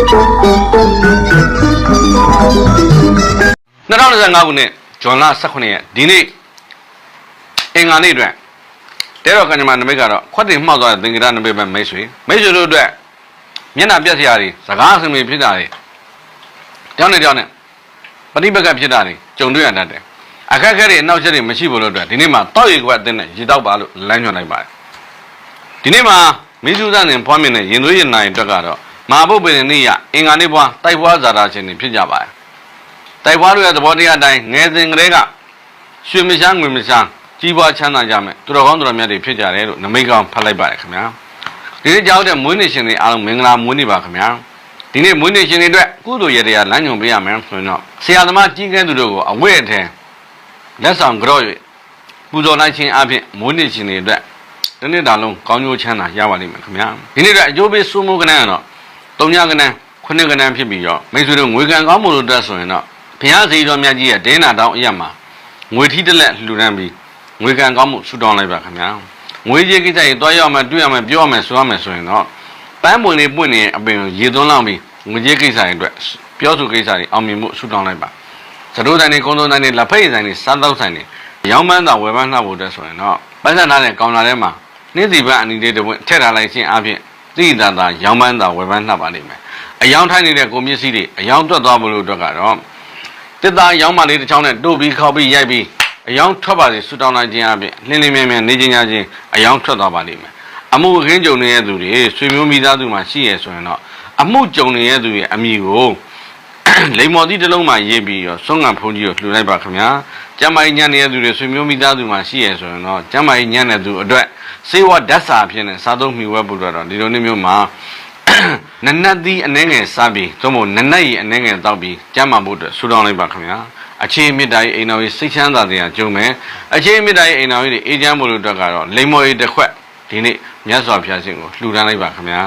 2025ခုနှစ်ဇွန်လ18ရက်ဒီနေ့အင်္ဂါနေ့အတွက်တဲတော်ကညမနမိတ်ကတော့ခွတ်တင်မှောက်သွားတဲ့သင်္ကေတနမိတ်ပဲမိတ်ဆွေမိတ်ဆွေတို့အတွက်မျက်နှာပြက်စရာတွေစကားအစင်တွေဖြစ်တာတွေတောင်းနေတောင်းနေပဋိပက္ခဖြစ်တာတွေကြုံတွေ့ရတတ်တယ်အခက်အခဲတွေအနောက်ချက်တွေမရှိဘူးလို့အတွက်ဒီနေ့မှာတောက်ရီကွက်အတင်းနဲ့ရေတောက်ပါလို့လမ်းညွှန်လိုက်ပါတယ်ဒီနေ့မှာမိစုသားနဲ့ဖွားမြင်တဲ့ရင်သွေးရင်နိုင်အတွက်ကတော့ မဟာဘုတ်ပင်နေ့ရအင်္ဂါနေ့ဘွားတိုက်ပွားဇာတာရှင်တွေဖြစ်ကြပါတယ်တိုက်ပွားတို့ရဲ့သဘောတရားအတိုင်းငယ်စဉ်ကလေးကရွှေမရှားငွေမရှားကြီးပွားချမ်းသာကြမယ်သူတော်ကောင်းသူတော်မြတ်တွေဖြစ်ကြတယ်လို့နမိတ်ကောင်းဖတ်လိုက်ပါတယ်ခင်ဗျာဒီနေ့ကြောက်တဲ့မွေးနေ့ရှင်တွေအားလုံးမင်္ဂလာမွေးနေ့ပါခင်ဗျာဒီနေ့မွေးနေ့ရှင်တွေအတွက်ကုသိုလ်ရတရားလမ်းညွှန်ပေးရမယ်ဆိုရင်တော့ဆရာသမားကြီးကဲသူတို့ကိုအဝတ်အထည်လက်ဆောင်ကြော့၍ပူဇော်လိုက်ခြင်းအပြင်မွေးနေ့ရှင်တွေအတွက်ဒီနေ့တာလုံးကောင်းကျိုးချမ်းသာရပါလိမ့်မယ်ခင်ဗျာဒီနေ့အတွက်အကျိုးပေးစုမှုကနန်းကတော့ တုံညကနန်းခုနှစ်ကနန်းဖြစ်ပြီးတော့မိတ်ဆွေတို့ငွေကံကောင်းမှုလို့တက်ဆိုရင်တော့ဘုရားစီတော်မြတ်ကြီးရဲ့ဒင်းနာတောင်းအရက်မှာငွေထီးတစ်လက်လှူဒန်းပြီးငွေကံကောင်းမှုဆုတောင်းလိုက်ပါခင်ဗျာငွေကြီးကိစ္စကြီးတွားရောက်မှတွေ့ရမှပြောရမှဆိုရမှဆိုရင်တော့ပန်းပွင့်လေးပွင့်နေအပင်ကိုရေသွန်းလောက်ပြီးငွေကြီးကိစ္စတွေအတွက်ပြောဆိုကိစ္စတွေအောင်မြင်မှုဆုတောင်းလိုက်ပါသတို့တိုင်းနေကုန်းသုံးတိုင်းနေလက်ဖက်ရည်ဆိုင်နေစားတော့ဆိုင်နေရောင်းမန်းတာဝယ်ပန်းနှောက်ဖို့တက်ဆိုရင်တော့ပတ်သက်ထားတဲ့ကောင်လာထဲမှာနေ့စီပန်းအနီလေးတစ်ပွင့်ထည့်ထားလိုက်ခြင်းအပြင် သိတာတာရောင်းမန်းတာဝယ်ပန်းနှောက်ပါလိမ့်မယ်အယောင်ထိုင်းနေတဲ့ကုန်ပစ္စည်းတွေအယောင်တွက်သွားဖို့လို့အတွက်ကတော့တစ်သားရောင်းမလေးတစ်ချောင်းနဲ့တို့ပြီးခောက်ပြီးရိုက်ပြီးအယောင်ထွက်ပါစေဆူတောင်းလိုက်ခြင်းအပြင်လှင်းလင်းမြဲမြဲနေခြင်းညာခြင်းအယောင်ထွက်သွားပါလိမ့်မယ်အမှုအခင်းကြုံနေတဲ့သူတွေဆွေမျိုးမိသားစုမှာရှိရဆိုရင်တော့အမှုကြုံနေတဲ့သူရဲ့အမိကို လိမ္မော်သီးတစ်လုံးမှရေးပြီးတော့ဆွမ်းငံဖုန်းကြီးကိုလှူလိုက်ပါခင်ဗျာကျမ်းမာရေးညံ့နေတဲ့သူတွေဆွေမျိုးမိသားစုမှာရှိရဆိုရင်တော့ကျမ်းမာရေးညံ့တဲ့သူအတွက်စေဝဓာတ်စာအဖြစ်နဲ့စားသုံးမိဝဲဖို့အတွက်တော့ဒီလိုနေ့မျိုးမှာနနတ်သီးအနှဲငယ်စားပြီးသို့မဟုတ်နနတ်ရီအနှဲငယ်တောက်ပြီးကျမ်းမာဖို့အတွက်ဆူတောင်းလိုက်ပါခင်ဗျာအခြေမြစ်တာကြီးအိမ်တော်ကြီးစိတ်ချမ်းသာတဲ့ကြုံမယ်အခြေမြစ်တာကြီးအိမ်တော်ကြီးတွေအေးချမ်းဖို့လို့အတွက်ကတော့လိမ္မော်ရီတစ်ခွက်ဒီနေ့မြတ်စွာဘုရားရှင်ကိုလှူဒန်းလိုက်ပါခင်ဗျာ